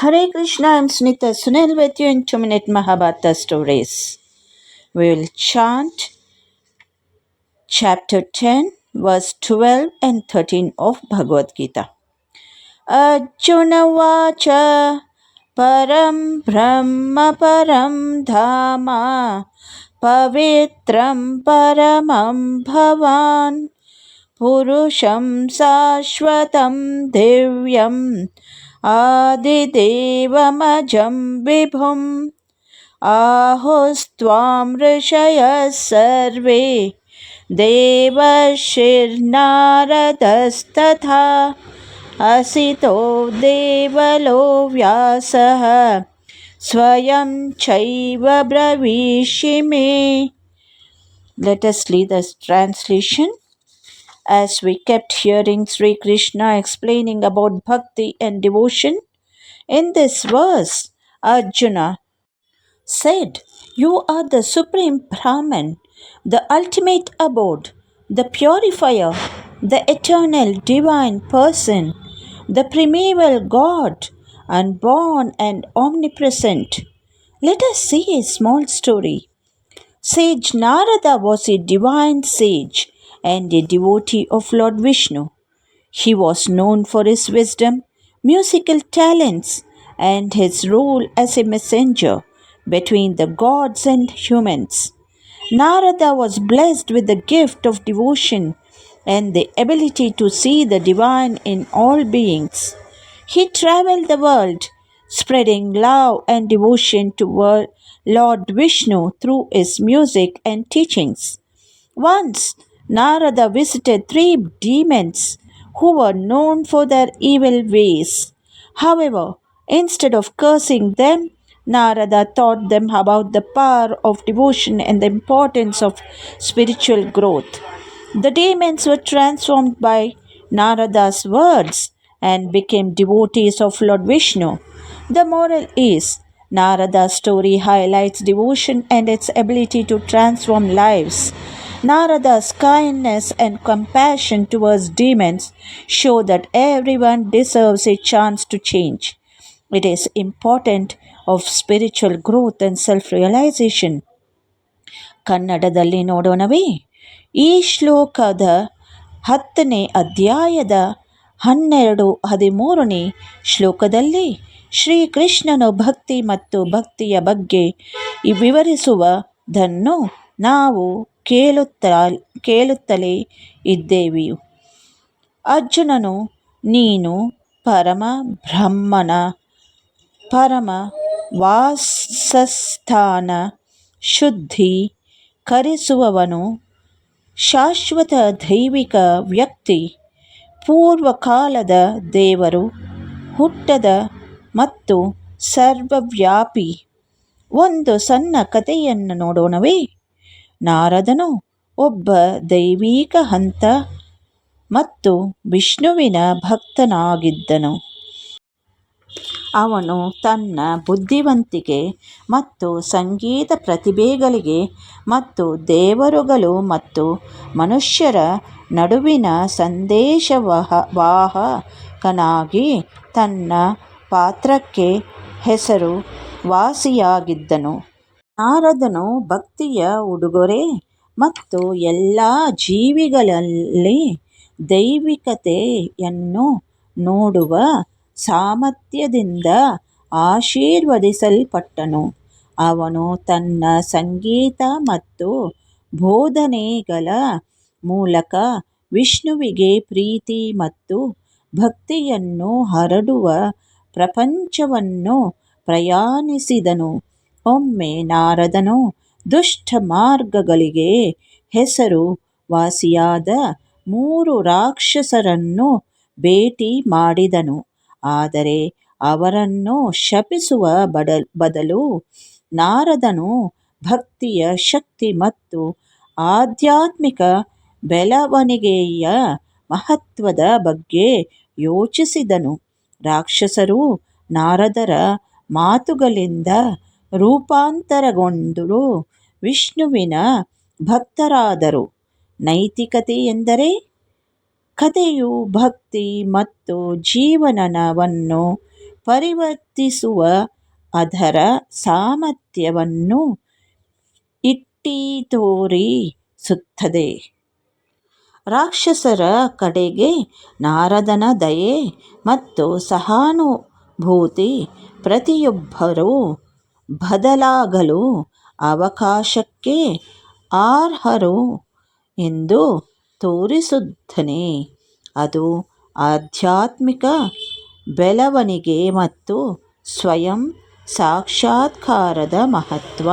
Hare Krishna, I'm Sunita Sunil with you in 2 Minute Mahabharata Stories. We will chant chapter 10, verse 12 and 13 of Bhagavad Gita. Arjuna Vacha Param Brahma Param Dhama Pavitram Paramam Bhavan Purusham Sashwatam Divyam आदिदेवमजं विभुम्। आहुस्त्वां ऋषयः सर्वे। देवशिर्नारदस्तथा। असितो देवलो व्यासः। स्वयं चैव ब्रवीषि मे। Us read the translation. As we kept hearing Sri Krishna explaining about bhakti and devotion. In this verse, Arjuna said, You are the supreme Brahman, the ultimate abode, the purifier, the eternal divine person, the primeval God, unborn and omnipresent. Let us see a small story. Sage Narada was a divine sage and a devotee of Lord Vishnu. He was known for his wisdom, musical talents, and his role as a messenger between the gods and humans. Narada was blessed with the gift of devotion and the ability to see the divine in all beings. He traveled the world, spreading love and devotion to Lord Vishnu through his music and teachings. Once, Narada visited three demons who were known for their evil ways. However, instead of cursing them, Narada taught them about the power of devotion and the importance of spiritual growth. The demons were transformed by Narada's words and became devotees of Lord Vishnu. The moral is Narada's story highlights devotion and its ability to transform lives. Narada's kindness and compassion towards demons show that everyone deserves a chance to change. It is important of spiritual growth and self-realization. ಕನ್ನಡದಲ್ಲಿ ನೋಡೋಣವೇ ಈ ಶ್ಲೋಕದ ಹತ್ತನೇ ಅಧ್ಯಾಯದ ಹನ್ನೆರಡು ಹದಿಮೂರನೇ ಶ್ಲೋಕದಲ್ಲಿ ಶ್ರೀಕೃಷ್ಣನು ಭಕ್ತಿ ಮತ್ತು ಭಕ್ತಿಯ ಬಗ್ಗೆ ವಿವರಿಸುವುದನ್ನು ನಾವು ಕೇಳುತ್ತ ಕೇಳುತ್ತಲೇ ಇದ್ದೇವೆಯು. ಅರ್ಜುನನು, ನೀನು ಪರಮ ಬ್ರಹ್ಮನ, ಪರಮ ವಾಸಸ್ಥಾನ ಶುದ್ಧಿ ಕರಿಸುವವನು, ಶಾಶ್ವತ ದೈವಿಕ ವ್ಯಕ್ತಿ, ಪೂರ್ವಕಾಲದ ದೇವರು, ಹುಟ್ಟದ ಮತ್ತು ಸರ್ವವ್ಯಾಪಿ. ಒಂದು ಸಣ್ಣ ಕಥೆಯನ್ನು ನೋಡೋಣವೇ? ನಾರದನು ಒಬ್ಬ ದೈವೀಕ ಹಂತ ಮತ್ತು ವಿಷ್ಣುವಿನ ಭಕ್ತನಾಗಿದ್ದನು. ಅವನು ತನ್ನ ಬುದ್ಧಿವಂತಿಕೆ ಮತ್ತು ಸಂಗೀತ ಪ್ರತಿಭೆಗಳಿಗೆ ಮತ್ತು ದೇವರುಗಳು ಮತ್ತು ಮನುಷ್ಯರ ನಡುವಿನ ಸಂದೇಶವಹ ವಾಹಕನಾಗಿ ತನ್ನ ಪಾತ್ರಕ್ಕೆ ಹೆಸರು ವಾಸಿಯಾಗಿದ್ದನು ನಾರದನು ಭಕ್ತಿಯ ಉಡುಗೊರೆ ಮತ್ತು ಎಲ್ಲ ಜೀವಿಗಳಲ್ಲಿ ದೈವಿಕತೆಯನ್ನು ನೋಡುವ ಸಾಮರ್ಥ್ಯದಿಂದ ಆಶೀರ್ವದಿಸಲ್ಪಟ್ಟನು. ಅವನು ತನ್ನ ಸಂಗೀತ ಮತ್ತು ಬೋಧನೆಗಳ ಮೂಲಕ ವಿಷ್ಣುವಿಗೆ ಪ್ರೀತಿ ಮತ್ತು ಭಕ್ತಿಯನ್ನು ಹರಡುವ ಪ್ರಪಂಚವನ್ನು ಪ್ರಯಾಣಿಸಿದನು. ಒಮ್ಮೆ ನಾರದನು ದುಷ್ಟ ಮಾರ್ಗಗಳಿಗೆ ಹೆಸರು ವಾಸಿಯಾದ ಮೂರು ರಾಕ್ಷಸರನ್ನು ಭೇಟಿ ಮಾಡಿದನು. ಆದರೆ ಅವರನ್ನು ಶಪಿಸುವ ಬಡ, ಬದಲು ನಾರದನು ಭಕ್ತಿಯ ಶಕ್ತಿ ಮತ್ತು ಆಧ್ಯಾತ್ಮಿಕ ಬೆಳವಣಿಗೆಯ ಮಹತ್ವದ ಬಗ್ಗೆ ಯೋಚಿಸಿದನು. ರಾಕ್ಷಸರು ನಾರದರ ಮಾತುಗಳಿಂದ ರೂಪಾಂತರಗೊಂಡು ವಿಷ್ಣುವಿನ ಭಕ್ತರಾದರು. ನೈತಿಕತೆ ಎಂದರೆ ಕಥೆಯು ಭಕ್ತಿ ಮತ್ತು ಜೀವನವನ್ನು ಪರಿವರ್ತಿಸುವ ಅದರ ಸಾಮರ್ಥ್ಯವನ್ನು ಇಟ್ಟಿ ತೋರಿಸುತ್ತದೆ ರಾಕ್ಷಸರ ಕಡೆಗೆ ನಾರದನ ದಯೆ ಮತ್ತು ಸಹಾನುಭೂತಿ ಪ್ರತಿಯೊಬ್ಬರೂ ಬದಲಾಗಲು ಅವಕಾಶಕ್ಕೆ ಅರ್ಹರು ಎಂದು ತೋರಿಸುತ್ತಾನೆ. ಅದು ಆಧ್ಯಾತ್ಮಿಕ ಬೆಳವಣಿಗೆ ಮತ್ತು ಸ್ವಯಂ ಸಾಕ್ಷಾತ್ಕಾರದ ಮಹತ್ವ.